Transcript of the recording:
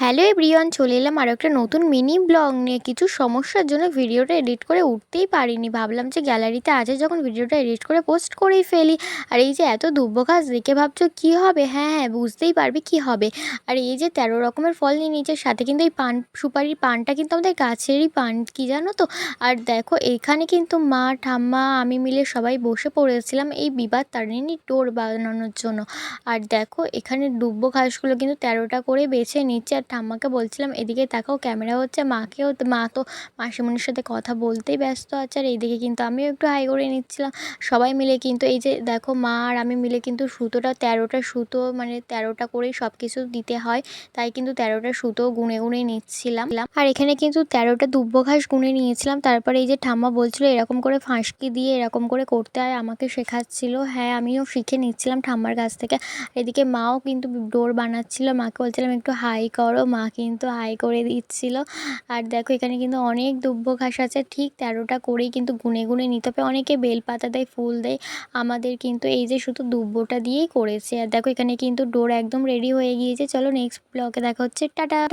Hello everyone চলে এলাম আরও একটা নতুন মিনি ব্লগ নিয়ে। কিছু সমস্যার জন্য ভিডিওটা এডিট করে উঠতেই পারিনি। ভাবলাম যে গ্যালারিতে আছে যখন ভিডিওটা এডিট করে পোস্ট করেই ফেলি। আর এই যে এত দুব্য ঘাস দেখে ভাবছ কী হবে? হ্যাঁ হ্যাঁ বুঝতেই পারবে কী হবে। আর এই যে তেরো রকমের ফল নিয়ে নিচে সাথে কিন্তু এই পান, সুপারির পানটা কিন্তু আমাদের গাছেরই পান, কী জানো তো? আর দেখো, এখানে কিন্তু মা, ঠাম্মা, আমি মিলে সবাই বসে পড়েছিলাম এই বিবাদ তারিণী টোর বানানোর জন্য। আর দেখো, এখানে দুব্য ঘাসগুলো কিন্তু তেরোটা করে বেছে নিচ্ছে। আর ঠাম্মাকে বলছিলাম, এদিকে তাকাও, ক্যামেরা হচ্ছে মাকেও মা তো মাসিমণির সাথে কথা বলতেই ব্যস্ত আছে আর এইদিকে কিন্তু আমিও একটু হাই করে নিচ্ছিলাম। সবাই মিলে কিন্তু এই যে দেখো মা আর আমি মিলে কিন্তু সুতোটা, তেরোটা সুতো মানে তেরোটা করেই সব কিছু দিতে হয়, তাই কিন্তু তেরোটা সুতো গুনে গুনে নিচ্ছিলাম। আর এখানে কিন্তু তেরোটা দুব্য ঘাস গুনে নিয়েছিলাম, তারপরে এই যে ঠাম্মা বলছিল এরকম করে ফাঁসকি দিয়ে এরকম করে করতে হয়, আমাকে শেখাচ্ছিল। হ্যাঁ আমিও শিখে নিচ্ছিলাম ঠাম্মার কাছ থেকে। এদিকে মাও কিন্তু ডোর বানাচ্ছিল, মাকে বলছিলাম একটু হাই করো মা কিন্তু হাই করে দিচ্ছিল। আর দেখো এখানে কিন্তু অনেক দুব্য ঘাস আছে, ঠিক তেরোটা করেই কিন্তু গুনে গুনে নিতে হবে। অনেকে বেলপাতা দেয়, ফুল দেয়, আমাদের কিন্তু এই যে শুধু দুব্বটা দিয়েই করেছে। আর দেখো এখানে কিন্তু ডোর একদম রেডি হয়ে গিয়েছে। চলো নেক্সট ব্লকে দেখা হচ্ছে। টাটা!